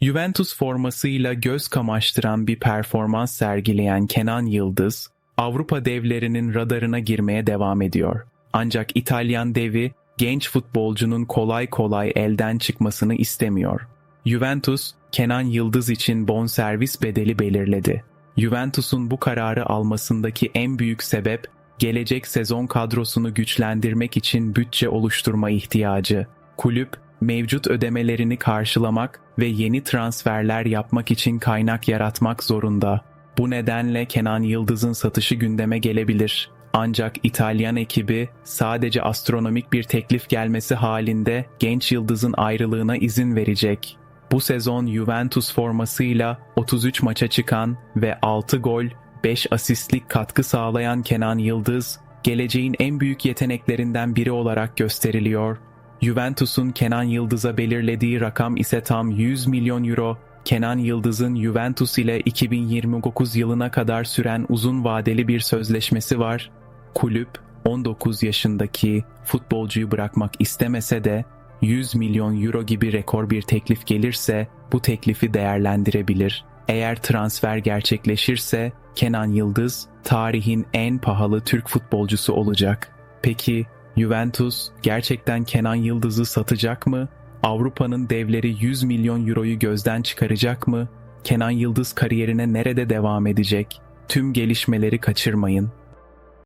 Juventus formasıyla göz kamaştıran bir performans sergileyen Kenan Yıldız, Avrupa devlerinin radarına girmeye devam ediyor. Ancak İtalyan devi genç futbolcunun kolay kolay elden çıkmasını istemiyor. Juventus, Kenan Yıldız için bonservis bedeli belirledi. Juventus'un bu kararı almasındaki en büyük sebep gelecek sezon kadrosunu güçlendirmek için bütçe oluşturma ihtiyacı. Kulüp, mevcut ödemelerini karşılamak ve yeni transferler yapmak için kaynak yaratmak zorunda. Bu nedenle Kenan Yıldız'ın satışı gündeme gelebilir. Ancak İtalyan ekibi sadece astronomik bir teklif gelmesi halinde genç yıldızın ayrılığına izin verecek. Bu sezon Juventus formasıyla 33 maça çıkan ve 6 gol, 5 asistlik katkı sağlayan Kenan Yıldız, geleceğin en büyük yeteneklerinden biri olarak gösteriliyor. Juventus'un Kenan Yıldız'a belirlediği rakam ise tam 100 milyon euro. Kenan Yıldız'ın Juventus ile 2029 yılına kadar süren uzun vadeli bir sözleşmesi var. Kulüp 19 yaşındaki futbolcuyu bırakmak istemese de 100 milyon euro gibi rekor bir teklif gelirse bu teklifi değerlendirebilir. Eğer transfer gerçekleşirse Kenan Yıldız tarihin en pahalı Türk futbolcusu olacak. Peki Juventus gerçekten Kenan Yıldız'ı satacak mı? Avrupa'nın devleri 100 milyon euroyu gözden çıkaracak mı? Kenan Yıldız kariyerine nerede devam edecek? Tüm gelişmeleri kaçırmayın.